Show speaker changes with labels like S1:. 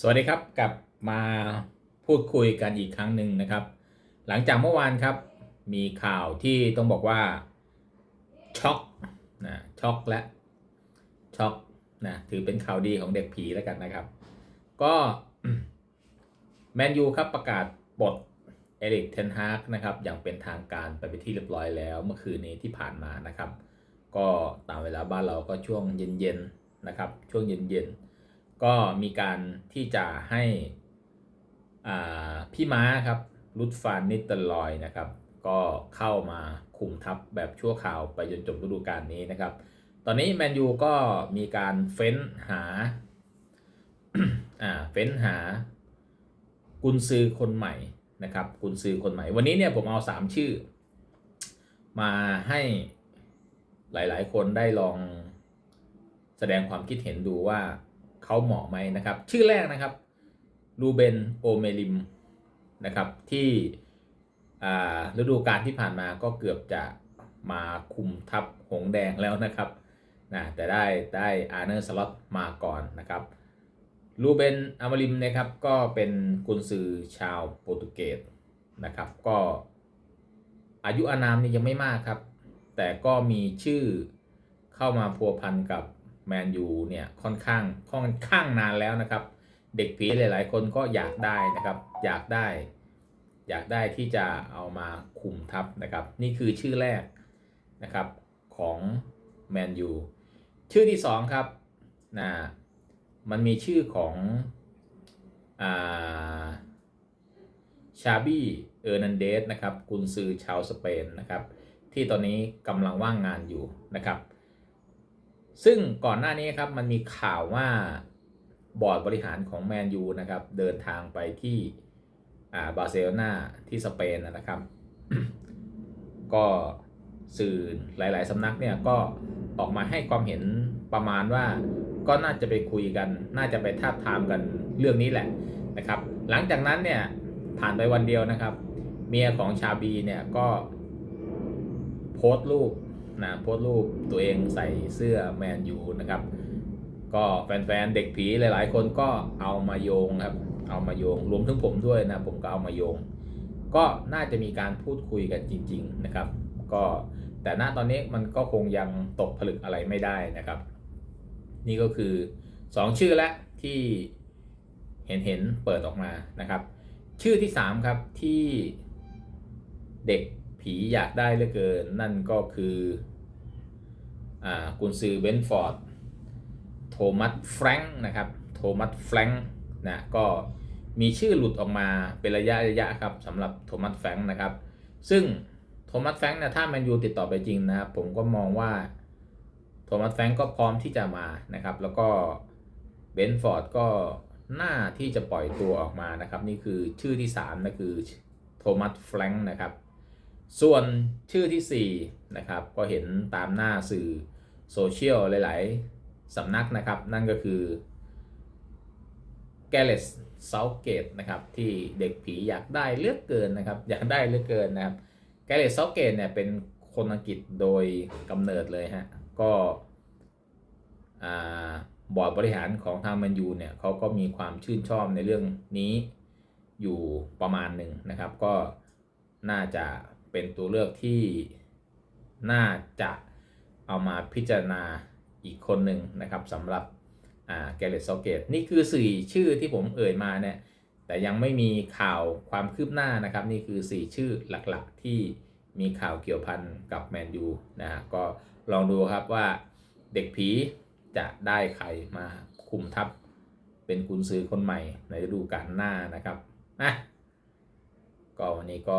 S1: สวัสดีครับกลับมาพูดคุยกันอีกครั้งหนึ่งนะครับ หลังจากเมื่อวานครับมีข่าวที่ต้องบอกว่าช็อกนะช็อกและช็อกนะถือเป็นข่าวดีของเด็กผีแล้วกันนะครับ ก็แมนยูครับประกาศปลดเอริกเทนฮากนะครับอย่างเป็นทางการไปเป็นที่เรียบร้อยแล้วเมื่อคืนนี้ที่ผ่านมานะครับ ก็ตามเวลาบ้านเราก็ช่วงเย็นๆนะครับ ช่วงเย็นๆ ก็มีการที่จะให้พี่ม้าครับรุดฟานนิตเตอร์ลอยนะครับ ก็เข้ามาคุมทัพแบบชั่วคราวไปจนจบฤดูกาลนี้นะครับ ตอนนี้แมนยูก็มีการเฟ้นหาเฟ้นหากุนซือคนใหม่นะครับกุนซือคนใหม่ วันนี้เนี่ยผมเอาสามชื่อ มาให้หลาย ๆ คนได้ลองแสดงความคิดเห็นดูว่า เขาเหมาะไหมนะครับ ชื่อแรกนะครับรูเบนโอเมลิมนะครับที่ฤดูกาลที่ผ่านมาก็เกือบจะมาคุมทัพหงแดงแล้วนะครับนะแต่ได้ได้อาร์เนอร์สล็อตมาก่อนนะครับรูเบนอามาริมนะครับก็เป็นกุนซือชาวโปรตุเกสนะครับก็อายุอานามนี่ยังไม่มากครับ แต่ก็มีชื่อเข้ามาพัวพันกับ แมนยูเนี่ยค่อนข้างค่อนข้างนานแล้วนะครับ เด็กผีหลาย ๆ คนก็อยากได้นะครับ อยากได้ อยากได้ที่จะเอามาคุมทัพนะครับ นี่คือชื่อแรกนะครับของแมนยูชื่อที่สองครับนะมันมีชื่อของอ่าชาบี้เออร์นันเดสนะครับกุนซือชาวสเปนนะครับ ที่ตอนนี้กำลังว่างงานอยู่นะครับ ซึ่งก่อนหน้านี้ครับมันมีข่าวว่าบอร์ดบริหารของแมนยูนะครับ เดินทางไปที่อ่าบาร์เซโลนาที่สเปนนะครับ ก็สื่อหลาย ๆสำนักเนี่ยก็ออกมาให้ความเห็นประมาณว่าก็น่าจะไปคุยกัน น่าจะไปทาบทามกันเรื่องนี้แหละนะครับ หลังจากนั้นเนี่ยผ่านไปวันเดียวนะครับ เมียของชาบีเนี่ยก็โพสต์รูป นะโพสต์รูปตัวเองใส่เสื้อแมนยูนะครับ ก็แฟนๆเด็กผีหลายๆ คนก็เอามาโยงครับ เอามาโยงรวมถึงผมด้วยนะ ผมก็เอามาโยง ก็น่าจะมีการพูดคุยกันจริง ๆนะครับ ก็แต่ณตอนนี้มันก็คงยังตกผลึกอะไรไม่ได้นะครับ นี่ก็คือ 2 ชื่อและที่เห็นเห็นเปิดออกมานะครับ ชื่อที่ 3 ครับที่เด็ก ผีอยากได้เหลือเกิน นั่นก็คืออกุนซือเบนฟอร์ด โทมัสแฟรงค์นะครับ โทมัสแฟรงค์นะก็มีชื่อหลุดออกมาเป็นระยะระยะครับสำหรับโทมัสแฟรงค์นะครับ ซึ่งโทมัสแฟรงค์เนี่ยถ้าแมนยูติดต่อไปจริงนะครับ ผมก็มองว่าโทมัสแฟรงค์ก็พร้อมที่จะมานะครับ แล้วก็เบนฟอร์ดก็น่าที่จะปล่อยตัวออกมานะครับ นี่คือชื่อที่3นะคือโทมัสแฟรงค์นะครับ ส่วนชื่อทีสี่4นะครับก็เห็นตามหน้าสื่อโซเชียลหลาย ๆ สำนักนะครับ นั่นก็คือแกเลสเซาเกตนะครับที่เด็กผีอยากได้เลือกเกินนะครับอยากได้เลือกเกินนะครับแกเลสเซาเกตเนี่ยเป็นคนอังกฤษโดยกำเนิดเลยฮะก็บอร์ดบริหารของทางแมนยูเนี่ยเขาก็มีความชื่นชอบในเรื่องนี้อยู่ประมาณหนึ่งนะครับ ก็น่าจะ เป็นตัวเลือกที่น่าจะเอามาพิจารณาอีกคนหนึ่งนะครับสำหรับแกเลตซอเกตนี่คือสี่ชื่อที่ผมเอ่ยมาเนี่ยแต่ยังไม่มีข่าวความคืบหน้านะครับ นี่คือ 4 ชื่อหลักๆ ที่มีข่าวเกี่ยวพันกับแมนยูนะฮะก็ลองดูครับว่าเด็กผีจะได้ใครมาคุมทัพ เป็นกุนซือคนใหม่ในฤดูกาลหน้านะครับนะก็วันนี้ก็